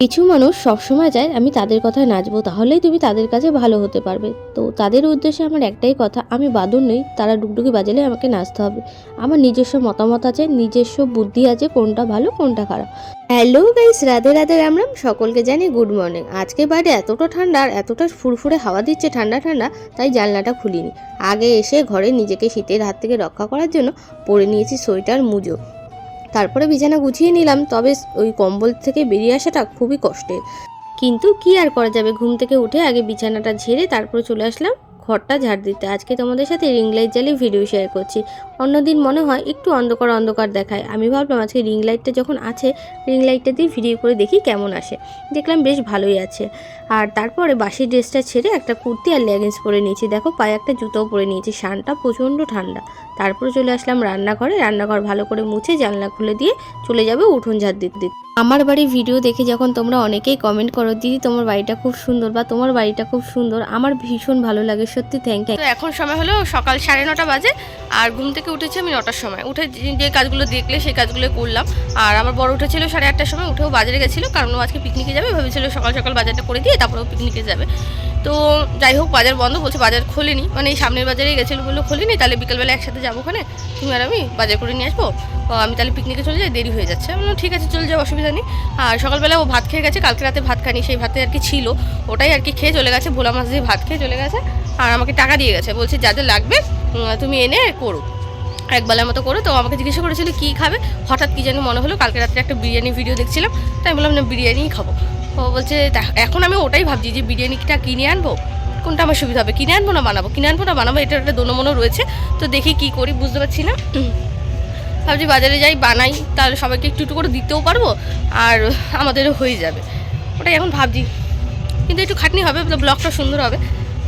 কিছু মানুষ সবসময় চায়, আমি তাদের কথায় নাচবো, তাহলেই তুমি তাদের কাছে ভালো হতে পারবে। তো তাদের উদ্দেশ্যে আমার একটাই কথা, আমি বাদর নই, তারা ডুগডুগি বাজালে আমাকে নাচতে হবে। আমার নিজস্ব মতামত আছে, নিজস্ব বুদ্ধি আছে, কোনটা ভালো, কোনটা খারাপ। হ্যালো গাইস রাধে রাধে, রাম রাম, সকলকে জানি গুড মর্নিং আজকে বাইরে এতটা ঠান্ডা আর এতটা ফুরফুরে হাওয়া দিচ্ছে ঠান্ডা ঠান্ডা, তাই জানলাটা খুলিনি। আগে এসে ঘরে নিজেকে শীতের হাত থেকে রক্ষা করার জন্য পরে নিয়েছি সোয়েটার, মুজো। তারপরে বিছানা গুছিয়ে নিলাম, তবে ওই কম্বল থেকে বেরিয়ে আসাটা খুবই কষ্টের। কিন্তু কি আর করা যাবে? ঘুম থেকে উঠে আগে বিছানাটা ঝেড়ে তারপরে চলে আসলাম ঘরটা ঝাড় দিতে। আজকে তোমাদের সাথে রিং লাইট জ্বালিয়ে ভিডিও শেয়ার করছি। অন্যদিন মনে হয় একটু অন্ধকার অন্ধকার দেখায়। আমি ভাবলাম আজকে রিং লাইটটা যখন আছে রিং লাইটটা দিয়ে ভিডিও করে দেখি কেমন আসে। দেখলাম বেশ ভালোই আছে। আর তারপরে বাসি ড্রেসটা ছেড়ে একটা কুর্তি আর লেগিংস পরে নিয়েছি। দেখো, পায়ে একটা জুতোও পরে নিয়েছি। শানটা প্রচণ্ড ঠান্ডা। তারপরে চলে আসলাম রান্নাঘরে। রান্নাঘর ভালো করে মুছে জানলা খুলে দিয়ে চলে যাবে উঠোন ঝাড় দিতে দিতে। আমার বাড়ির ভিডিও দেখে যখন তোমরা অনেকেই কমেন্ট করো, দিদি, তোমার বাড়িটা খুব সুন্দর বা, তোমার বাড়িটা খুব সুন্দর আমার ভীষণ ভালো লাগে, সত্যি থ্যাংক ইউ এখন সময় হলো সকাল সাড়ে নটা বাজে, আর ঘুম থেকে উঠেছি আমি নটার সময়। উঠে যে- যে কাজগুলো দেখলে সেই কাজগুলো করলাম। আর আমার বড় উঠেছিল সাড়ে আটটার সময়, উঠেও বাজারে গেছিল, কারণ ও আজকে পিকনিকে যাবে, ভেবেছিল সকাল সকাল বাজারটা করে দিয়ে তারপরে ও পিকনিকে যাবে। তো যাই হোক, বাজার বন্ধ, বলছে বাজার খোলেনি। মানে এই সামনের বাজারেই গেছিল বলল, খোলেনি, তাহলে বিকেলবেলা একসাথে যাব ওখানে। তুমি আর আমি বাজার করে নিয়ে আসব। আমি তাহলে পিকনিকে চলে যাই, দেরি হয়ে যাচ্ছে। আমি ঠিক আছে, চলে যাও, অসুবিধা নেই। আর সকালবেলা ও ভাত খেয়ে গেছে, কালকে রাতে ভাত খানি সেই ভাতে আর কি ছিল। ওটাই আর কি খেয়ে চলে গেছে, ভোলা মাছ দিয়ে ভাত খেয়ে চলে গেছে। আর আমাকে টাকা দিয়ে গেছে। বলছে যাদের লাগবে তুমি এনে করো। একবেলার মতো করে। তো আমাকে জিজ্ঞাসা করেছিল, কী খাবে? হঠাৎ কি যেন মনে হলো, কালকে রাত্রে একটা বিরিয়ানি ভিডিও দেখছিলাম। তাই বললাম, না, বিরিয়ানিই খাব। ও বলছে "তা- এখন আমি ওটাই ভাবছি যে বিরিয়ানিটা কিনে আনব? কোনটা আমার সুবিধা হবে? কিনে আনব না বানাবো? কিনে আনব না বানাবো? এটা একটা দোনো রয়েছে। তো দেখি কি করি, বুঝতে পারছি না। ভাবছি বাজারে যাই, বানাই, তাহলে সবাইকে একটু একটু করে দিতেও পারব, আর আমাদেরও হয়ে যাবে। ওটাই এখন ভাবছি। কিন্তু একটু খাটনি হবে ব্লগটা সুন্দর হবে।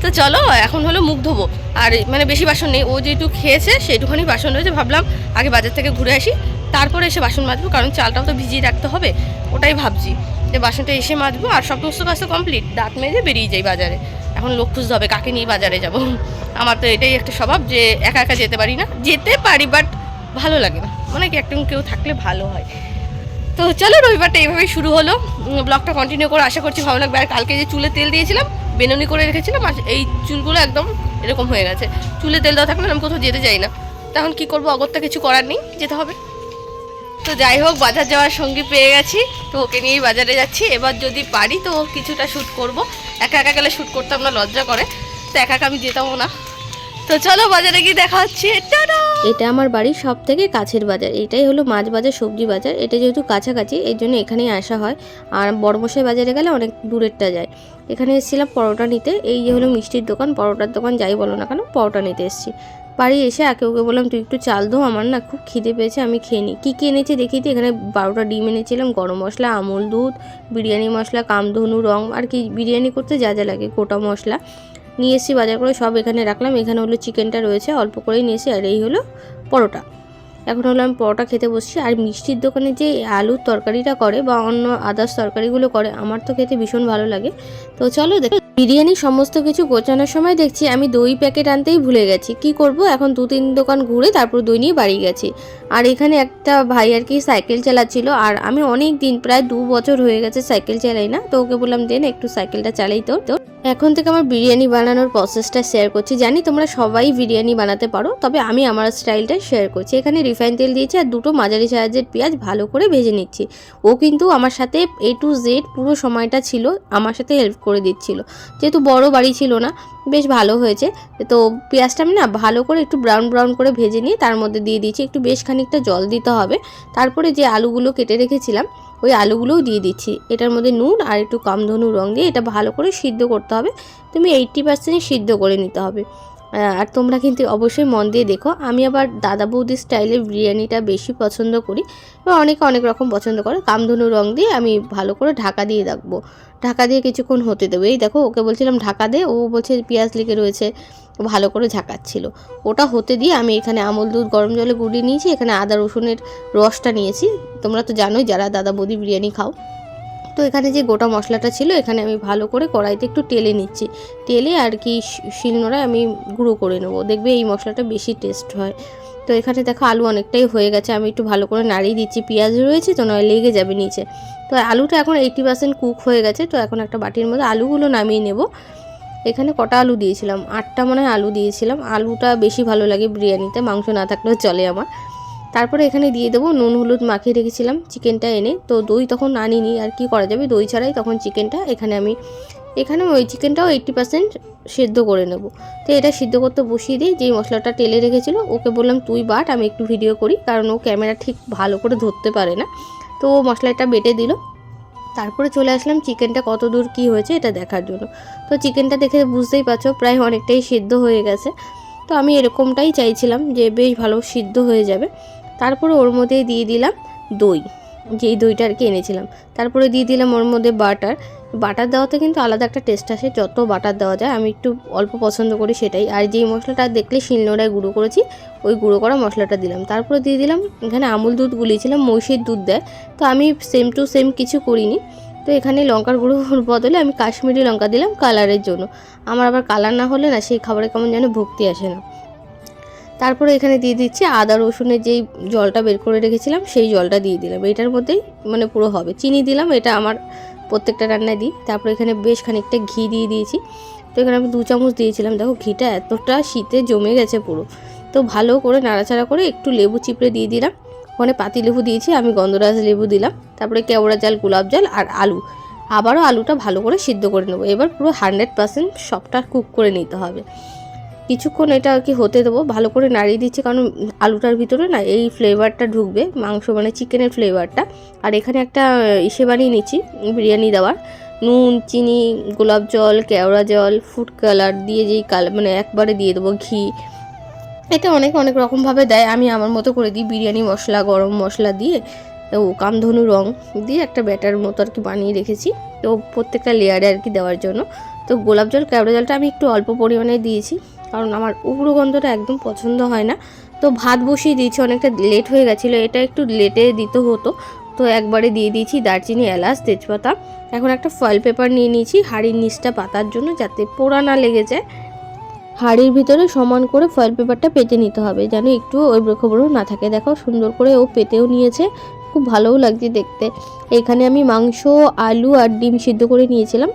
তো চলো, এখন হলো মুখ ধোবো। আর মানে বেশি বাসন নেই, ও যেটু খেয়েছে সেইটুখানি বাসন রয়েছে, ভাবলাম আগে বাজার থেকে ঘুরে আসি, তারপরে এসে বাসন মাজবো, কারণ চালটাও তো ভিজিয়ে রাখতে হবে, ওটাই ভাবছি যে বাসনটা এসে মাজবো, আর সমস্ত কাজ তো কমপ্লিট দাঁত মেজে বেরিয়ে যাই বাজারে। এখন লোক খুঁজতে হবে কাকে নিয়ে বাজারে যাব। আমার তো এটাই একটা স্বভাব যে একা একা যেতে পারি না, যেতে পারি বাট ভালো লাগে না। মানে কি একটা কেউ থাকলে ভালো হয়। তো চলো, রবিবারটা এইভাবেই শুরু হলো। ব্লগটা কন্টিনিউ করে, আশা করছি ভালো লাগবে। আর কালকে যে চুলে তেল দিয়েছিলাম বেনুনি করে রেখেছিলাম আর এই চুলগুলো একদম এরকম হয়ে গেছে। চুলে তেল দেওয়া থাকলে আমি কোথাও যেতে চাই না। তখন কি করব? অগত্যা কিছু করার নেই, যেতে হবে। তো যাই হোক, বাজার যাওয়ার সঙ্গী পেয়ে গেছি। তো ওকে নিয়েই বাজারে যাচ্ছি। এবার যদি পারি তো কিছুটা শ্যুট করব। একা একা গেলে শ্যুট করতে আমরা লজ্জা করে। তো একা একা আমি যেতামও না। তো চলো বাজারে গিয়ে দেখা হচ্ছে। টাটা! এটা আমার বাড়ির সব থেকে কাছের বাজার। এটাই হলো মাছ বাজার, সবজি বাজার। এটা যেহেতু কাছাকাছি, এর জন্য এখানেই আসা হয়। আর বড়মশাই বাজারে গেলে অনেক দূরেরটা যায়। এখানে এসেছিলাম পরোটা নিতে। এই যে হলো মিষ্টির দোকান, পরোটার দোকান যাই বলো না কেন, পরোটা নিতে এসেছি। বাড়ি এসে একে ওকে বললাম, তুই একটু চাল দো, আমার না খুব খিদে পেয়েছে, আমি খেয়ে নিই কী কী এনেছি দেখি তো, এখানে বারোটা ডিম এনেছিলাম, গরম মশলা, আমুল দুধ, বিরিয়ানি মশলা, কামধনু রং, আর কি বিরিয়ানি করতে যা যা লাগে, গোটা মশলা। নিয়ে এসেছি, বাজার করে সব এখানে রাখলাম। এখানে হলো চিকেনটা রয়েছে, অল্প করেই নিয়ে এসেছি আর এই হলো পরোটা। এখন হলো আমি পরোটা খেতে বসছি। আর মিষ্টির দোকানে যে আলুর তরকারিটা করে বা অন্য আদার্স তরকারিগুলো করে, আমার তো খেতে ভীষণ ভালো লাগে। তো চলো দেখ, বিরিয়ানি সমস্ত কিছু গোছানোর সময় দেখছি আমি দই প্যাকেট আনতেই ভুলে গেছি। কি করব? এখন দু তিন দোকান ঘুরে তারপর দই নিয়ে বাড়ি গেছি। আর এখানে একটা ভাই আর কি সাইকেল চালাচ্ছিল, আর আমি অনেক দিন, প্রায় দু বছর হয়ে গেছে সাইকেল চালাই না। তো ওকে বললাম দেন একটু সাইকেলটা চালাই তো তো। এখন থেকে আমার বিরিয়ানি বানানোর প্রসেসটা শেয়ার করছি। জানি তোমরা সবাই বিরিয়ানি বানাতে পারো, তবে আমি আমার স্টাইলটা শেয়ার করছি। এখানে রিফাইন তেল দিয়েছি আর দুটো মাঝারি সাইজের পেঁয়াজ ভালো করে ভেজে নিচ্ছি। ও কিন্তু আমার সাথে এ টু জেড পুরো সময়টা ছিল, আমার সাথে হেল্প করে দিচ্ছিল। যেহেতু বড় বাড়ি ছিল না, বেশ ভালো হয়েছে। তো পেঁয়াজটা আমি না ভালো করে একটু ব্রাউন ব্রাউন করে ভেজে নিয়ে তার মধ্যে দিয়ে দিয়েছি। একটু বেশ খানিকটা জল দিতে হবে। তারপরে যে আলুগুলো কেটে রেখেছিলাম ওই আলুগুলোও দিয়ে দিচ্ছি। এটার মধ্যে নুন আর একটু কামধনু রং দিয়ে এটা ভালো করে সিদ্ধ করতে হবে। তুমি এইট্টি পার্সেন্টই সিদ্ধ করে নিতে হবে। আর তোমরা কিন্তু অবশ্যই মন দিয়ে দেখো। আমি আবার দাদা বৌদি স্টাইলের বিরিয়ানিটা বেশি পছন্দ করি বা অনেকে অনেক রকম পছন্দ করে। কামধনু রং দিয়ে আমি ভালো করে ঢাকা দিয়ে রাখব। ঢাকা দিয়ে কিছুক্ষণ হতে দেবো। এই দেখো, ওকে বলছিলাম ঢাকা দে। ও বলছে পেঁয়াজ লেগে রয়েছে। ভালো করে ঝাঁকাচ্ছিল। ওটা হতে দিয়ে আমি এখানে আমল দুধ, গরম জলে গুঁড়িয়ে নিয়েছি, এখানে আদা, রসুনের রসটা নিয়েছি। তোমরা তো জানোই যারা দাদা বৌদি বিরিয়ানি খাও। তো এখানে যে গোটা মশলাটা ছিল, এখানে আমি ভালো করে কড়াইতে একটু টেলে নিচ্ছি। টেলে আর কি শিলনোড়ায় আমি গুঁড়ো করে নেব। দেখবে এই মশলাটা বেশি টেস্ট হয়। তো এখানে দেখো আলু অনেকটাই হয়ে গেছে। আমি একটু ভালো করে নাড়িয়ে দিচ্ছি। পেঁয়াজ রয়েছে তো, নয় লেগে যাবে নিচে। তো আলুটা এখন এইটি পার্সেন্ট কুক হয়ে গেছে। তো এখন একটা বাটির মধ্যে আলুগুলো নামিয়ে নেব। এখানে কটা আলু দিয়েছিলাম? আটটা মনে হয় আলু দিয়েছিলাম। আলুটা বেশি ভালো লাগে বিরিয়ানিতে, মাংস না থাকলেও চলে আমার। তারপরে এখানে দিয়ে দেবো নুন, হলুদ মাখিয়ে রেখেছিলাম চিকেনটা এনে। তো দই তখন আনিনি, আর কি করা যাবে? দই ছাড়াই তখন চিকেনটা এখানে আমি, এখানে ওই চিকেনটাও এইট্টি পার্সেন্ট সেদ্ধ করে নেব। তো এটা সিদ্ধ করতে বসিয়ে দিই। যেই মশলাটা টেলে রেখেছিলো, ওকে বললাম, তুই বাট, আমি একটু ভিডিও করি। কারণ ও ক্যামেরা ঠিক ভালো করে ধরতে পারে না। তো ও মশলাটা বেটে দিল। তারপরে চলে আসলাম চিকেনটা কত দূর কী হয়েছে এটা দেখার জন্য। তো চিকেনটা দেখে বুঝতেই পারছ, প্রায় অনেকটাই সিদ্ধ হয়ে গেছে। তো আমি এরকমটাই চাইছিলাম যে বেশ ভালো সিদ্ধ হয়ে যাবে। তারপরে ওর মধ্যে দিয়ে দিলাম দই, যেই দইটা আর কি এনেছিলাম। তারপরে দিয়ে দিলাম ওর মধ্যে বাটার বাটার দেওয়াতে কিন্তু আলাদা একটা টেস্ট আসে, যত বাটার দেওয়া যায়, আমি একটু অল্প পছন্দ করি সেটাই। আর যেই মশলাটা দেখলে শিলনোড়ায় গুঁড়ো করেছি, ওই গুঁড়ো করা মশলাটা দিলাম। তারপরে দিয়ে দিলাম, এখানে আমুল দুধ গুলিয়েছিলাম, মহিষের দুধ দেয়। তো আমি সেম টু সেম কিছু করিনি। তো এখানে লঙ্কার গুঁড়োর বদলে আমি কাশ্মীরি লঙ্কা দিলাম কালারের জন্য। আমার আবার কালার না হলে না সেই খাবারে কেমন যেন ভক্তি আসে না। তারপরে এখানে দিয়ে দিচ্ছি আদা, রসুনের যেই জলটা বের করে রেখেছিলাম, সেই জলটা দিয়ে দিলাম। এটার মধ্যেই মানে পুরো হবে। চিনি দিলাম, এটা আমার প্রত্যেকটা রান্নায় দিই। তারপরে এখানে বেশ খানিকটা ঘি দিয়ে দিয়েছি। তো এখানে আমি দু চামচ দিয়েছিলাম। দেখো, ঘিটা এতটা শীতে জমে গেছে পুরো। তো ভালো করে নাড়াচাড়া করে একটু লেবু চিপড়ে দিয়ে দিলাম। ওখানে পাতি লেবু দিয়েছি, আমি গন্ধরাজ লেবু দিলাম। তারপরে কেওড়া জাল, গোলাপ জল আর আলু। আবারও আলুটা ভালো করে সিদ্ধ করে নেব। এবার পুরো হান্ড্রেড পার্সেন্ট সবটা কুক করে নিতে হবে। কিছুক্ষণ এটা আর কি হতে দেবো, ভালো করে নাড়িয়ে দিচ্ছি, কারণ আলুটার ভিতরে না এই ফ্লেভারটা ঢুকবে, মাংস মানে চিকেনের ফ্লেভারটা আর এখানে একটা ইসে বানিয়ে নিচ্ছি, বিরিয়ানি দেওয়ার। নুন, চিনি, গোলাপ জল, কেওড়া জল ফুড কালার দিয়ে যেই কালার মানে একবারে দিয়ে দেবো ঘি। এটা অনেক অনেক রকমভাবে দেয়, আমি আমার মতো করে দিই, বিরিয়ানি মশলা, গরম মশলা দিয়ে। ও কামধনু রং দিয়ে একটা ব্যাটার মতো আর কি বানিয়ে রেখেছি, তো প্রত্যেকটা লেয়ারে আর কি দেওয়ার জন্য। তো গোলাপ জল, কেওড়া জলটা আমি একটু অল্প পরিমাণে দিয়েছি কারণ আমার উগ্র গন্ধটা একদম পছন্দ হয় না। তো ভাত বসিয়ে দিয়েছি, অনেকটা লেট হয়ে গেছিল, এটা একটু লেটে দিতে হতো। তো একবারে দিয়ে দিয়েছি দারচিনি, এলাচ, তেজপাতা। এখন একটা ফয়েল পেপার নিয়ে নিয়েছি, হাঁড়ির নিচটা পাতার জন্য যাতে পোড়া না লেগে যায়। হাঁড়ির ভিতরে সমান করে ফয়েল পেপারটা পেতে নিতে হবে, যেন একটু ওই খবরও না থাকে। দেখো সুন্দর করে ও পেতেও নিয়েছে, খুব ভালোও লাগছে দেখতে। এখানে আমি মাংস, আলু আর ডিম সিদ্ধ করে নিয়েছিলাম।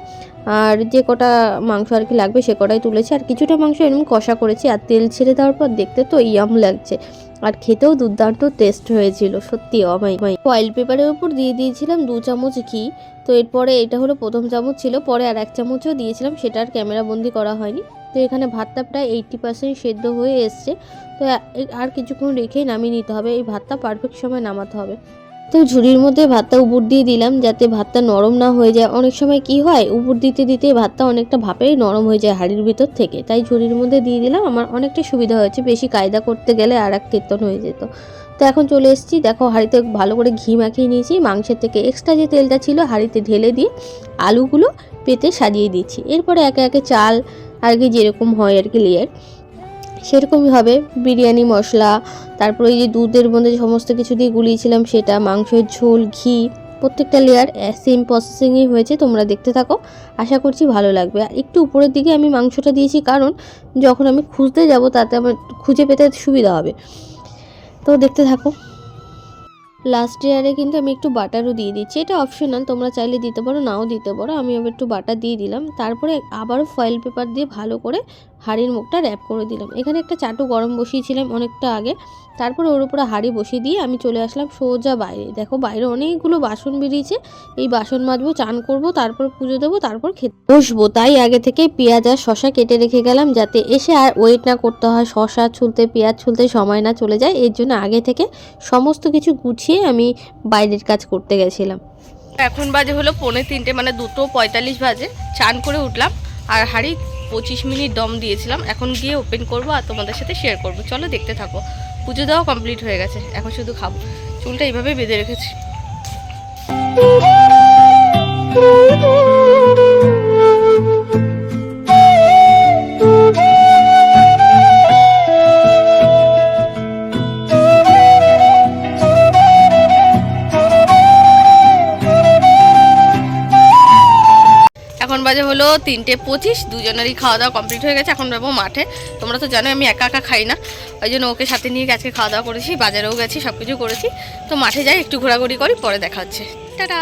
আর যে কটা মাংস আর কি লাগবে সে কটাই তুলেছি। আর কিছুটা মাংস এরকম কষা করেছি আর তেল ছেড়ে দেওয়ার পর দেখতে তো ইয়াম লাগছে। আর খেতেও দুর্দান্ত টেস্ট হয়েছিল, সত্যি অমাই ফয়েল পেপারের উপর দিয়ে দিয়েছিলাম দু চামচ ঘি। তো এরপরে এটা হলো প্রথম চামচ ছিল, পরে আর এক চামচও দিয়েছিলাম, সেটা আর ক্যামেরা বন্দি করা হয়নি। তো এখানে ভাতটা প্রায় এইটটি পার্সেন্ট সেদ্ধ হয়ে এসছে। তো আর কিছুক্ষণ রেখেই নামিয়ে নিতে হবে, এই ভাতটা পারফেক্ট সময় নামাতে হবে। তো ঝুড়ির মধ্যে ভাতটা উপর দিয়ে দিলাম যাতে ভাতটা নরম না হয়ে যায়। অনেক সময় কি হয়, উপর দিতে দিতে ভাতটা অনেকটা ভাপেই নরম হয়ে যায় হাঁড়ির ভিতর থেকে। তাই ঝুড়ির মধ্যে দিয়ে দিলাম, আমার অনেকটা সুবিধা হয়েছে। বেশি কায়দা করতে গেলে আর এক কীর্তন হয়ে যেত। তো এখন চলে এসেছি, দেখো হাঁড়িতে ভালো করে ঘি মাখিয়ে নিয়েছি। মাংসের থেকে এক্সট্রা যে তেলটা ছিল হাঁড়িতে ঢেলে দিয়ে আলুগুলো পেতে সাজিয়ে দিচ্ছি এরপরে একে একে চাল আর কি যেরকম হয় আর কি লেয়ার সেরকমই হবে। বিরিয়ানি, মশলা, তারপরে এই যে দুধের মধ্যে সমস্ত কিছু দিয়ে গুলিয়েছিলাম সেটা, মাংসের ঝোল, ঘি, প্রত্যেকটা লেয়ার সেম প্রসেসিংই হয়েছে, তোমরা দেখতে থাকো। আশা করছি ভালো লাগবে। আর একটু উপরের দিকে আমি মাংসটা দিয়েছি কারণ যখন আমি খুঁজতে যাব তাতে আমার খুঁজে পেতে সুবিধা হবে। তো দেখতে থাকো। লাস্ট ইয়ারে কিন্তু আমি একটু বাটারও দিয়ে দিচ্ছি। এটা অপশনাল তোমরা চাইলে দিতে পারো, নাও দিতে পারো। আমি আবার একটু বাটার দিয়ে দিলাম। তারপরে আবারও ফয়েল পেপার দিয়ে ভালো করে হাঁড়ির মুখটা র্যাপ করে দিলাম। এখানে একটা চাটু গরম বসিয়েছিলাম অনেকটা আগে। তারপর ওর উপরে হাঁড়ি বসিয়ে দিয়ে আমি চলে আসলাম সোজা বাইরে। দেখো বাইরে অনেকগুলো বাসন বেরিয়েছে। এই বাসন মাজবো, চান করব, তারপর পুজো দেবো, তারপর খেতে বসবো। তাই আগে থেকে পেঁয়াজ আর শশা কেটে রেখে গেলাম যাতে এসে আর ওয়েট না করতে হয়। শশা ছুলতে, পেঁয়াজ ছুলতে সময় না চলে যায়। এর জন্য আগে থেকে সমস্ত কিছু গুছিয়ে আমি বাইরের কাজ করতে গেছিলাম। এখন বাজে হলো পৌনে তিনটে মানে দুটো পঁয়তাল্লিশ বাজে। চান করে উঠলাম। আর হাড়ি পঁচিশ মিনিট দম দিয়েছিলাম। এখন গিয়ে ওপেন করব আর তোমাদের সাথে শেয়ার করব। চলো দেখতে থাকো। পুজো দেওয়া কমপ্লিট হয়ে গেছে। এখন শুধু খাব। চুলটা এইভাবে বেঁধে রেখেছি। হলো তিনটে পঁচিশ দুজনেরই খাওয়া দাওয়া কমপ্লিট হয়ে গেছে। এখন যাব মাঠে। তোমরা তো জানো আমি একা একা খাই না। ওই জন্য ওকে সাথে নিয়ে আজকে খাওয়া দাওয়া করেছি বাজারেও গেছি সব কিছু করেছি। তো মাঠে যাই একটু ঘোরাঘুরি করি পরে দেখা হচ্ছে। টাটা!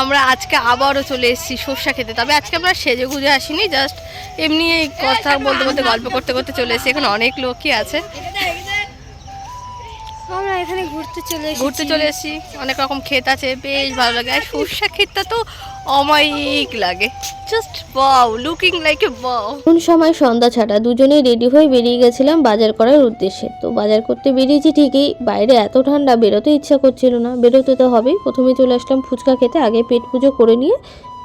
আমরা আজকে আবারও চলে এসেছি সর্ষা খেতে। তবে আজকে আমরা সেজে গুজে আসিনি জাস্ট এমনি এই কথা বলতে বলতে গল্প করতে করতে চলে এসেছি। এখন অনেক লোকই আছে। এখানে ঘুরতে চলে এসেছি। ঘুরতে চলে এসেছি। অনেক রকম ক্ষেত আছে বেশ ভালো লাগে। আর সর্ষা ক্ষেতটা তো অমায়িক লাগে। Just wow looking like a wow কোন সময় সন্ধ্যা ছাড়া দুজনেই রেডি হয়ে বেরিয়ে গেছিলাম বাজার করার উদ্দেশ্যে। তো বাজার করতে বেরিয়েছি ঠিকই বাইরে এত ঠান্ডা বেরোতে ইচ্ছা করছিল না। বেরোতে তো হবেই। প্রথমে চলে আসলাম ফুচকা খেতে আগে পেট পুজো করে নিয়ে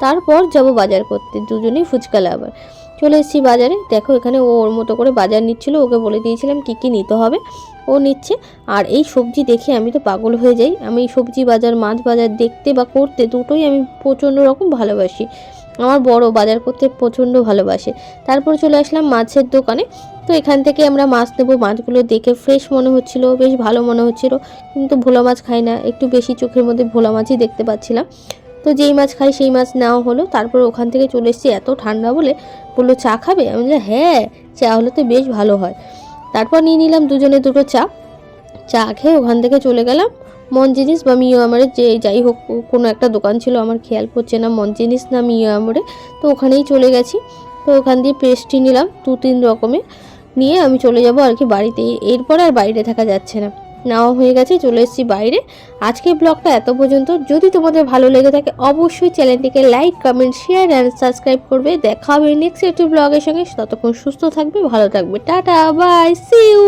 তারপর যাব বাজার করতে। দুজনেই ফুচকা লাভার চলে এসেছি বাজারে। দেখো এখানে ও ওর মতো করে বাজার নিচ্ছিল, ওকে বলে দিয়েছিলাম কী কী নিতে হবে। ও নিচ্ছে। আর এই সবজি দেখে আমি তো পাগল হয়ে যাই। আমি সবজি বাজার, মাছ বাজার দেখতে বা করতে দুটোই আমি প্রচণ্ড রকম ভালোবাসি। আমার বড় বাজার করতে প্রচণ্ড ভালোবাসে। তারপর চলে আসলাম মাছের দোকানে। তো এখান থেকে আমরা মাছ নেব। মাছগুলো দেখে ফ্রেশ মনে হচ্ছিল, বেশ ভালো মনে হচ্ছিল। কিন্তু ভোলা মাছ খাই না। একটু বেশি চোখের মধ্যে ভোলা মাছই দেখতে পাচ্ছিলাম। তো যেই মাছ খাই সেই মাছ নেওয়া হলো। তারপর ওখান থেকে চলে এসেছি। এত ঠান্ডা বলে বলল, চা খাবে? আমি বললাম হ্যাঁ চা হলে তো বেশ ভালো হয়। তারপর নিয়ে নিলাম দুজনে দুটো চা। চা খেয়ে ওখান থেকে চলে গেলাম। মন জিনিস বা মিও আমারে যে যাই হোক কোনো একটা দোকান ছিল, আমার খেয়াল পড়ছে না, মন জিনিস না মিও আমরে। তো ওখানেই চলে গেছি। তো ওখান দিয়ে পেস্ট্রি নিলাম দু তিন রকমের। নিয়ে আমি চলে যাব আর কি বাড়িতে। এরপর আর বাইরে থাকা যাচ্ছে না। নেওয়া হয়ে গেছে, চলে এসেছি বাইরে। আজকে ব্লগটা এত পর্যন্ত। যদি তোমাদের ভালো লেগে থাকে, অবশ্যই চ্যানেলটিকে like comment share and subscribe করবে। দেখা হবে নেক্সট একটি ব্লগের সঙ্গে। ততক্ষণ সুস্থ থাকবে, ভালো থাকবে। Tata bye see you